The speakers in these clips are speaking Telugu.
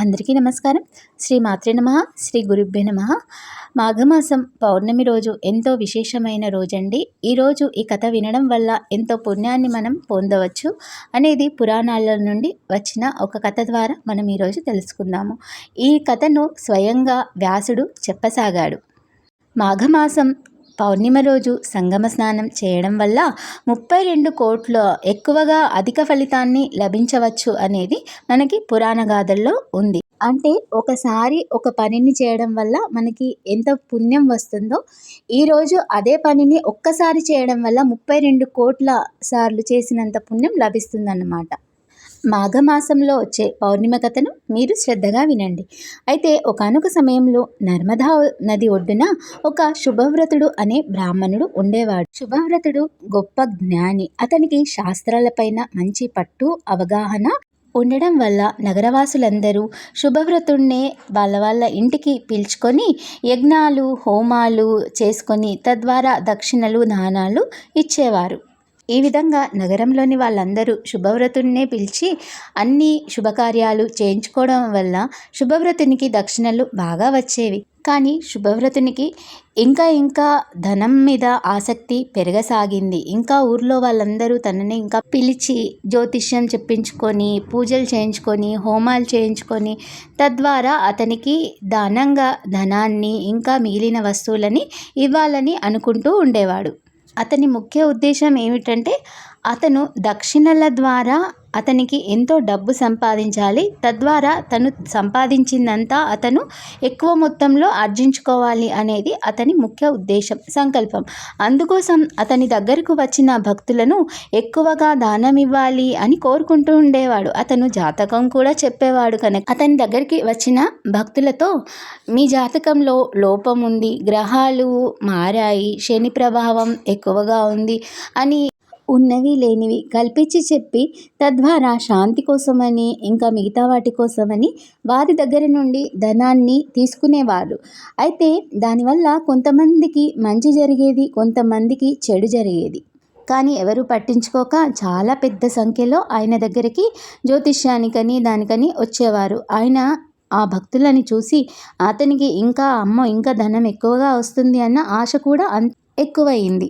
అందరికీ నమస్కారం. శ్రీ మాత్రే నమ శ్రీ గురుభ్య నమ. మాఘమాసం పౌర్ణమి రోజు ఎంతో విశేషమైన రోజండి. ఈరోజు ఈ కథ వినడం వల్ల ఎంతో పుణ్యాన్ని మనం పొందవచ్చు అనేది పురాణాల నుండి వచ్చిన ఒక కథ ద్వారా మనం ఈరోజు తెలుసుకుందాము. ఈ కథను స్వయంగా వ్యాసుడు చెప్పసాగాడు. మాఘమాసం పౌర్ణిమ రోజు సంగమ స్నానం చేయడం వల్ల ముప్పై రెండు కోట్ల ఎక్కువగా అధిక ఫలితాన్ని లభించవచ్చు అనేది మనకి పురాణ గాథల్లో ఉంది. అంటే ఒకసారి ఒక పనిని చేయడం వల్ల మనకి ఎంత పుణ్యం వస్తుందో ఈరోజు అదే పనిని ఒక్కసారి చేయడం వల్ల ముప్పై రెండు కోట్ల సార్లు చేసినంత పుణ్యం లభిస్తుందన్నమాట. మాఘమాసంలో వచ్చే పౌర్ణిమ కథను మీరు శ్రద్ధగా వినండి. అయితే ఒకనొక సమయంలో నర్మదా నది ఒడ్డున ఒక శుభవ్రతుడు అనే బ్రాహ్మణుడు ఉండేవాడు. శుభవ్రతుడు గొప్ప జ్ఞాని. అతనికి శాస్త్రాలపైన మంచి పట్టు అవగాహన ఉండడం వల్ల నగరవాసులందరూ శుభవ్రతుణ్ణే వాళ్ళ వాళ్ళ ఇంటికి పిలుచుకొని యజ్ఞాలు హోమాలు చేసుకొని తద్వారా దక్షిణలు దానాలు ఇచ్చేవారు. ఈ విధంగా నగరంలోని వాళ్ళందరూ శుభవ్రతున్నే పిలిచి అన్ని శుభకార్యాలు చేయించుకోవడం వల్ల శుభవ్రతునికి దక్షిణలు బాగా వచ్చేవి. కానీ శుభవ్రతునికి ఇంకా ఇంకా ధనం మీద ఆసక్తి పెరగసాగింది. ఇంకా ఊర్లో వాళ్ళందరూ తనని ఇంకా పిలిచి జ్యోతిష్యం చెప్పించుకొని పూజలు చేయించుకొని హోమాలు చేయించుకొని తద్వారా అతనికి దానంగా ధనాన్ని ఇంకా మిగిలిన వస్తువులని ఇవ్వాలని అనుకుంటూ ఉండేవాడు. అతని ముఖ్య ఉద్దేశం ఏమిటంటే అతను దక్షిణల ద్వారా అతనికి ఎంతో డబ్బు సంపాదించాలి. తద్వారా తను సంపాదించిందంతా అతను ఎక్కువ మొత్తంలో ఆర్జించుకోవాలి అనేది అతని ముఖ్య ఉద్దేశం సంకల్పం. అందుకోసం అతని దగ్గరకు వచ్చిన భక్తులను ఎక్కువగా దానం ఇవ్వాలి అని కోరుకుంటూ ఉండేవాడు. అతను జాతకం కూడా చెప్పేవాడు కనుక. అతని దగ్గరికి వచ్చిన భక్తులతో మీ జాతకంలో లోపం ఉంది గ్రహాలు మారాయి శని ప్రభావం ఎక్కువగా ఉంది అని ఉన్నవి లేనివి. కల్పించి చెప్పి తద్వారా శాంతి కోసమని ఇంకా మిగతా వాటి కోసమని వారి దగ్గర నుండి ధనాన్ని తీసుకునేవారు. అయితే దానివల్ల కొంతమందికి మంచి జరిగేది కొంతమందికి చెడు జరిగేది. కానీ ఎవరు పట్టించుకోక చాలా పెద్ద సంఖ్యలో ఆయన దగ్గరికి జ్యోతిష్యానికని దానికని వచ్చేవారు. ఆయన ఆ భక్తులని చూసి అతనికి ఇంకా అమ్మ ఇంకా ధనం ఎక్కువగా వస్తుంది అన్న ఆశ కూడా అన్ ఎక్కువయింది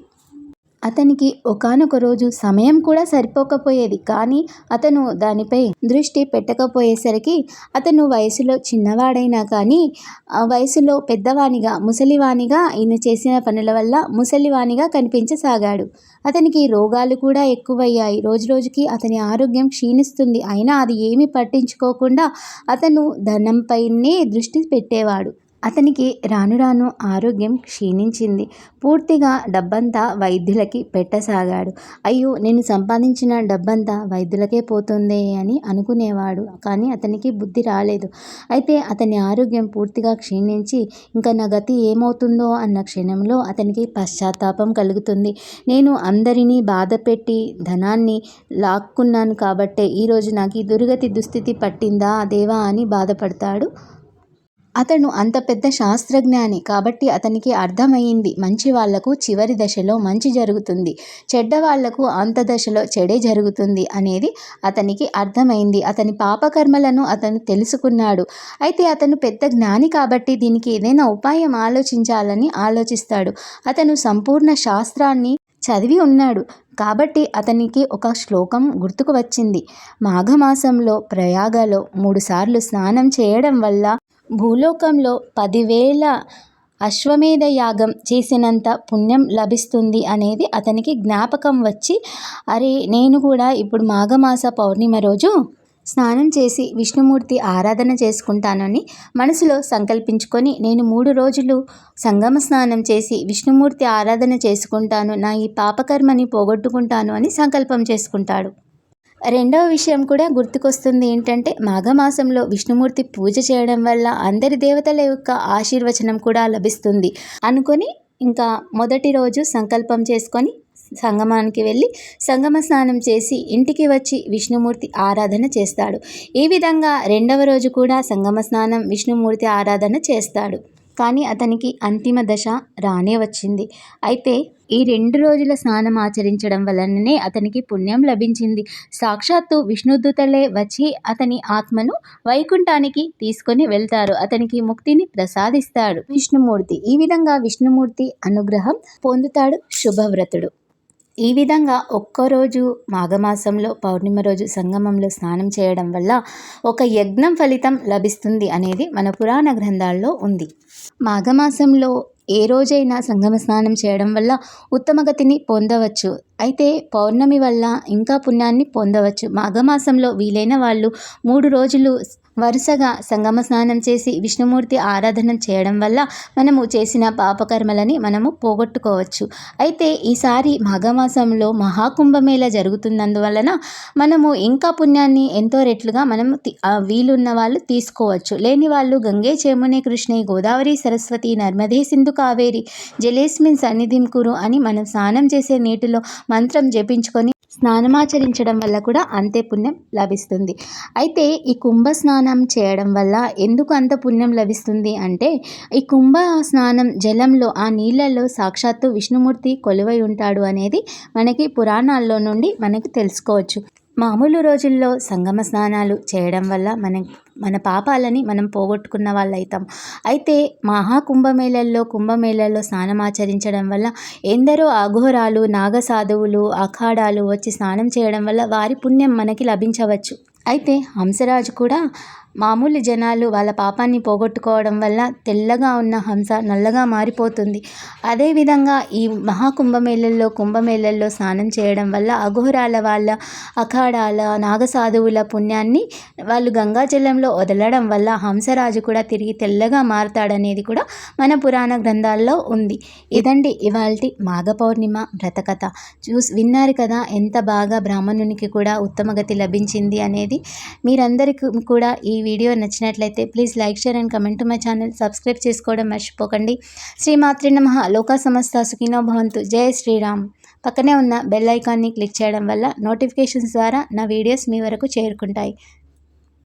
అతనికి ఒకానొక రోజు సమయం కూడా సరిపోకపోయేది. కానీ అతను దానిపై దృష్టి పెట్టకపోయేసరికి అతను వయసులో చిన్నవాడైనా కానీ ఆ వయసులో పెద్దవానిగా ముసలివానిగా ఈయన చేసిన పనుల వల్ల ముసలివానిగా కనిపించసాగాడు. అతనికి రోగాలు కూడా ఎక్కువయ్యాయి. రోజు రోజుకి అతని ఆరోగ్యం క్షీణిస్తుంది. అయినా అది ఏమీ పట్టించుకోకుండా అతను ధనంపైనే దృష్టి పెట్టేవాడు. అతనికి రాను రాను ఆరోగ్యం క్షీణించింది. పూర్తిగా డబ్బంతా వైద్యులకి పెట్టసాగాడు. అయ్యో నేను సంపాదించిన డబ్బంతా వైద్యులకే పోతుంది అని అనుకునేవాడు కానీ అతనికి బుద్ధి రాలేదు. అయితే అతని ఆరోగ్యం పూర్తిగా క్షీణించి ఇంకా నా గతి ఏమవుతుందో అన్న క్షణంలో అతనికి పశ్చాత్తాపం కలుగుతుంది. నేను అందరినీ బాధ పెట్టి ధనాన్ని లాక్కున్నాను కాబట్టే ఈరోజు నాకు ఈ దుర్గతి దుస్థితి పట్టిందా దేవా అని బాధపడతాడు అతను అంత పెద్ద శాస్త్రజ్ఞాని కాబట్టి అతనికి అర్థమయ్యింది. మంచి వాళ్ళకు చివరి దశలో మంచి జరుగుతుంది. చెడ్డ వాళ్ళకు అంత దశలో చెడే జరుగుతుంది అనేది అతనికి అర్థమైంది అతని పాపకర్మలను అతను తెలుసుకున్నాడు. అయితే అతను పెద్ద జ్ఞాని కాబట్టి దీనికి ఏదైనా ఉపాయం ఆలోచించాలని ఆలోచిస్తాడు. అతను సంపూర్ణ శాస్త్రాన్ని చదివి ఉన్నాడు. కాబట్టి అతనికి ఒక శ్లోకం గుర్తుకు వచ్చింది. మాఘమాసంలో ప్రయాగలో మూడుసార్లు స్నానం చేయడం వల్ల భూలోకంలో పదివేల అశ్వమేధ యాగం చేసినంత పుణ్యం లభిస్తుంది అనేది అతనికి జ్ఞాపకం వచ్చి అరే నేను కూడా ఇప్పుడు మాఘమాస పౌర్ణిమ రోజు స్నానం చేసి విష్ణుమూర్తి ఆరాధన చేసుకుంటానని మనసులో సంకల్పించుకొని నేను మూడు రోజులు సంగమ స్నానం చేసి విష్ణుమూర్తి ఆరాధన చేసుకుంటాను నా ఈ పాపకర్మని పోగొట్టుకుంటాను అని సంకల్పం చేసుకుంటాడు. రెండవ విషయం కూడా గుర్తుకొస్తుంది ఏంటంటే మాఘమాసంలో విష్ణుమూర్తి పూజ చేయడం వల్ల అందరి దేవతల యొక్క ఆశీర్వచనం కూడా లభిస్తుంది. అనుకొని ఇంకా మొదటి రోజు సంకల్పం చేసుకొని సంగమానికి వెళ్ళి సంగమ స్నానం చేసి ఇంటికి వచ్చి విష్ణుమూర్తి ఆరాధన చేస్తాడు. ఈ విధంగా రెండవ రోజు కూడా సంగమ స్నానం విష్ణుమూర్తి ఆరాధన చేస్తాడు. కానీ అతనికి అంతిమ దశ రానే వచ్చింది. అయితే ఈ రెండు రోజుల స్నానం ఆచరించడం వలననే అతనికి పుణ్యం లభించింది. సాక్షాత్తు విష్ణుదూతలే వచ్చి అతని ఆత్మను వైకుంఠానికి తీసుకొని వెళ్తారు. అతనికి ముక్తిని ప్రసాదిస్తాడు విష్ణుమూర్తి. ఈ విధంగా విష్ణుమూర్తి అనుగ్రహం పొందుతాడు శుభవ్రతుడు. ఈ విధంగా ఒక్కరోజు మాఘమాసంలో పౌర్ణిమ రోజు సంగమంలో స్నానం చేయడం వల్ల ఒక యజ్ఞం ఫలితం లభిస్తుంది అనేది మన పురాణ గ్రంథాల్లో ఉంది. మాఘమాసంలో ఏ రోజైనా సంగమ స్నానం చేయడం వల్ల ఉత్తమ గతిని పొందవచ్చు. అయితే పౌర్ణమి వల్ల ఇంకా పుణ్యాన్ని పొందవచ్చు. మాఘమాసంలో వీలైన వాళ్ళు మూడు రోజులు వరుసగా సంగమ స్నానం చేసి విష్ణుమూర్తి ఆరాధన చేయడం వల్ల మనము చేసిన పాపకర్మలని మనము పోగొట్టుకోవచ్చు. అయితే ఈసారి మాఘమాసంలో మహాకుంభమేళ జరుగుతున్నందువలన మనము ఇంకా పుణ్యాన్ని ఎంతో రెట్లుగా మనం వీలున్న వాళ్ళు తీసుకోవచ్చు. లేని వాళ్ళు గంగే చేమునే కృష్ణే గోదావరి సరస్వతి నర్మదే సింధు కావేరి జలేస్మిన్ సన్నిధిం కురు అని మనం స్నానం చేసే నీటిలో మంత్రం జపించుకొని స్నానమాచరించడం వల్ల కూడా అంతే పుణ్యం లభిస్తుంది. అయితే ఈ కుంభ స్నానం చేయడం వల్ల ఎందుకు అంత పుణ్యం లభిస్తుంది అంటే ఈ కుంభ స్నానం జలంలో ఆ నీళ్ళల్లో సాక్షాత్తు విష్ణుమూర్తి కొలువై ఉంటాడు అనేది మనకి పురాణాల్లో నుండి మనకి తెలుసుకోవచ్చు. మామూలు రోజుల్లో సంగమ స్నానాలు చేయడం వల్ల మన మన పాపాలని మనం పోగొట్టుకున్న వాళ్ళైతాం. అయితే మహాకుంభమేళల్లో కుంభమేళల్లో స్నానం ఆచరించడం వల్ల ఎందరో అఘోరాలు నాగసాధువులు అఖాడాలు వచ్చి స్నానం చేయడం వల్ల వారి పుణ్యం మనకి లభించవచ్చు. అయితే హంసరాజు కూడా మామూలు జనాలు వాళ్ళ పాపాన్ని పోగొట్టుకోవడం వల్ల తెల్లగా ఉన్న హంస నల్లగా మారిపోతుంది. అదేవిధంగా ఈ మహాకుంభమేళల్లో కుంభమేళల్లో స్నానం చేయడం వల్ల అఘోరాల వాళ్ళ అఖాడాల నాగసాధువుల పుణ్యాన్ని వాళ్ళు గంగాజలంలో వదలడం వల్ల హంసరాజు కూడా తిరిగి తెల్లగా మారతాడనేది కూడా మన పురాణ గ్రంథాల్లో ఉంది. ఇదండి ఇవాళ మాఘ పౌర్ణిమ వ్రతకథ. చూసి విన్నారు కదా ఎంత బాగా బ్రాహ్మణునికి కూడా ఉత్తమగతి లభించింది అనేది. మీరందరికీ కూడా ఈ వీడియో నచ్చినట్లయితే please like share and comment my channel. Subscribe చేసుకోవడం మర్చిపోకండి. శ్రీమాతృ నమ. లోకా సమస్త సుఖినో భవంతు. జయ శ్రీరామ్. పక్కనే ఉన్న బెల్ ఐకాన్ని క్లిక్ చేయడం వల్ల నోటిఫికేషన్స్ ద్వారా నా వీడియోస్ మీ వరకు చేరుకుంటాయి.